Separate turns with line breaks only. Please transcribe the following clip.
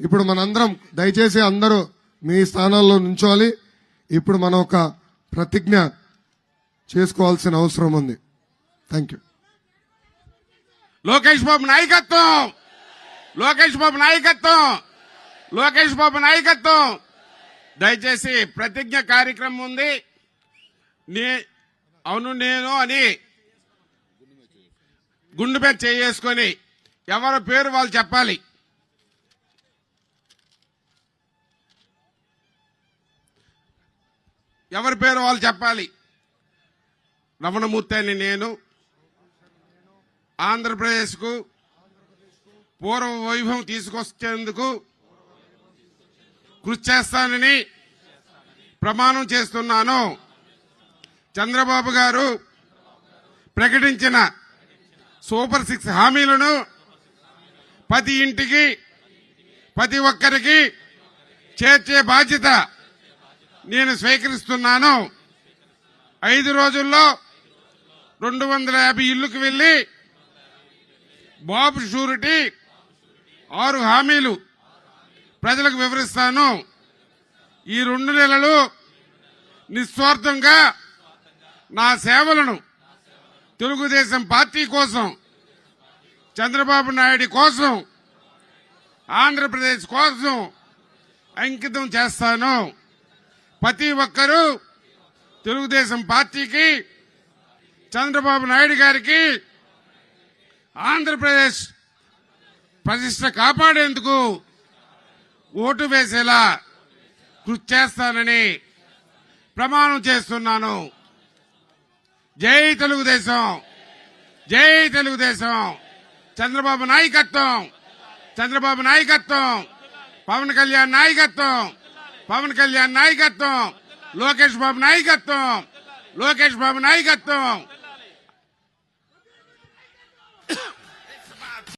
ఇప్పుడు మనందరం దయచేసి అందరూ మీ స్థానాల్లో నుంచోవాలి. ఇప్పుడు మనం ఒక ప్రతిజ్ఞ చేసుకోవాల్సిన అవసరం ఉంది. థ్యాంక్ యూ
లోకేష్ బాబు నాయకత్వం! లోకేష్ బాబు నాయకత్వం! లోకేష్ బాబు నాయకత్వం! దయచేసి ప్రతిజ్ఞ కార్యక్రమం ఉంది. నే అవును నేను అని గుండు మీద చేసుకొని ఎవరి పేరు వాళ్ళు చెప్పాలి. ఎవరి పేరు వాళ్ళు చెప్పాలి? రమణమూర్తి అని నేను ఆంధ్రప్రదేశ్కు పూర్వ వైభవం తీసుకొచ్చేందుకు కృషి చేస్తానని ప్రమాణం చేస్తున్నాను. చంద్రబాబు గారు ప్రకటించిన సూపర్ సిక్స్ హామీలను ప్రతి ఇంటికి ప్రతి ఒక్కరికి చేర్చే బాధ్యత నేను స్వీకరిస్తున్నాను. ఐదు రోజుల్లో రెండు వందల యాభై ఇళ్ళకు వెళ్ళి బాబు షూరిటీ ఆరు హామీలు ప్రజలకు వివరిస్తాను. ఈ రెండు నెలలు నిస్వార్థంగా నా సేవలను తెలుగుదేశం పార్టీ కోసం చంద్రబాబు నాయుడు కోసం ఆంధ్రప్రదేశ్ కోసం అంకితం చేస్తాను. ప్రతి ఒక్కరూ తెలుగుదేశం పార్టీకి చంద్రబాబు నాయుడు గారికి ఆంధ్రప్రదేశ్ ప్రతిష్ట కాపాడేందుకు ఓటు వేసేలా కృషి చేస్తానని ప్రమాణం చేస్తున్నాను. జై తెలుగుదేశం! జై తెలుగుదేశం! చంద్రబాబు నాయకత్వం! చంద్రబాబు నాయకత్వం! పవన్ కళ్యాణ్ నాయకత్వం! పవన్ కళ్యాణ్ నాయకత్వం లోకేష్ బాబు నాయకత్వం లోకేష్ బాబు నాయకత్వం.